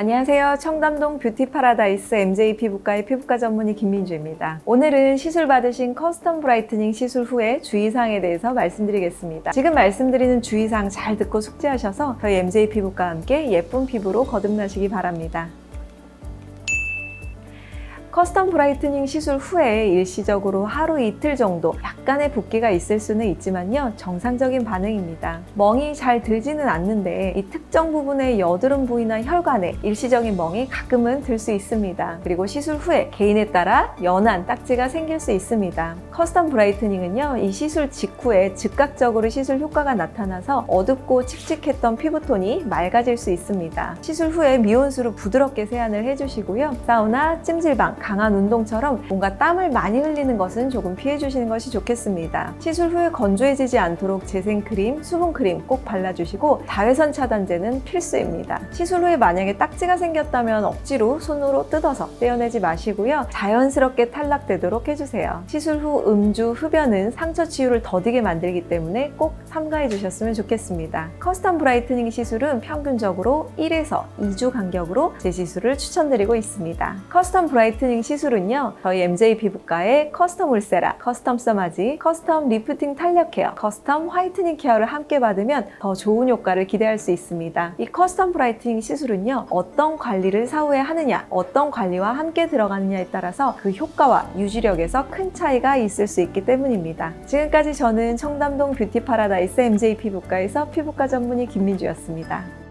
안녕하세요. 청담동 뷰티 파라다이스 MJ 피부과의 피부과 전문의 김민주입니다. 오늘은 시술 받으신 커스텀 브라이트닝 시술 후에 주의사항에 대해서 말씀드리겠습니다. 지금 말씀드리는 주의사항 잘 듣고 숙지하셔서 저희 MJ 피부과와 함께 예쁜 피부로 거듭나시기 바랍니다. 커스텀 브라이트닝 시술 후에 일시적으로 하루 이틀 정도 약간의 붓기가 있을 수는 있지만요. 정상적인 반응입니다. 멍이 잘 들지는 않는데 이 특정 부분의 여드름 부위나 혈관에 일시적인 멍이 가끔은 들 수 있습니다. 그리고 시술 후에 개인에 따라 연한 딱지가 생길 수 있습니다. 커스텀 브라이트닝은요 이 시술 직후에 즉각적으로 시술 효과가 나타나서 어둡고 칙칙했던 피부톤이 맑아질 수 있습니다. 시술 후에 미온수로 부드럽게 세안을 해주시고요. 사우나, 찜질방, 강한 운동처럼 뭔가 땀을 많이 흘리는 것은 조금 피해 주시는 것이 좋겠습니다. 시술 후에 건조해지지 않도록 재생 크림, 수분 크림 꼭 발라주시고 자외선 차단제는 필수입니다. 시술 후에 만약에 딱지가 생겼다면 억지로 손으로 뜯어서 떼어내지 마시고요. 자연스럽게 탈락되도록 해주세요. 시술 후 음주, 흡연은 상처 치유를 더디게 만들기 때문에 꼭 삼가해 주셨으면 좋겠습니다. 커스텀 브라이트닝 시술은 평균적으로 1에서 2주 간격으로 재시술을 추천드리고 있습니다. 커스텀 브라이트닝 시술은요, 저희 MJ 피부과의 커스텀 울세라, 커스텀 써마지, 커스텀 리프팅 탄력 케어, 커스텀 화이트닝 케어를 함께 받으면 더 좋은 효과를 기대할 수 있습니다. 이 커스텀 브라이트닝 시술은요, 어떤 관리를 사후에 하느냐, 어떤 관리와 함께 들어가느냐에 따라서 그 효과와 유지력에서 큰 차이가 있을 수 있기 때문입니다. 지금까지 저는 청담동 뷰티 파라다이스 MJ 피부과에서 피부과 전문의 김민주였습니다.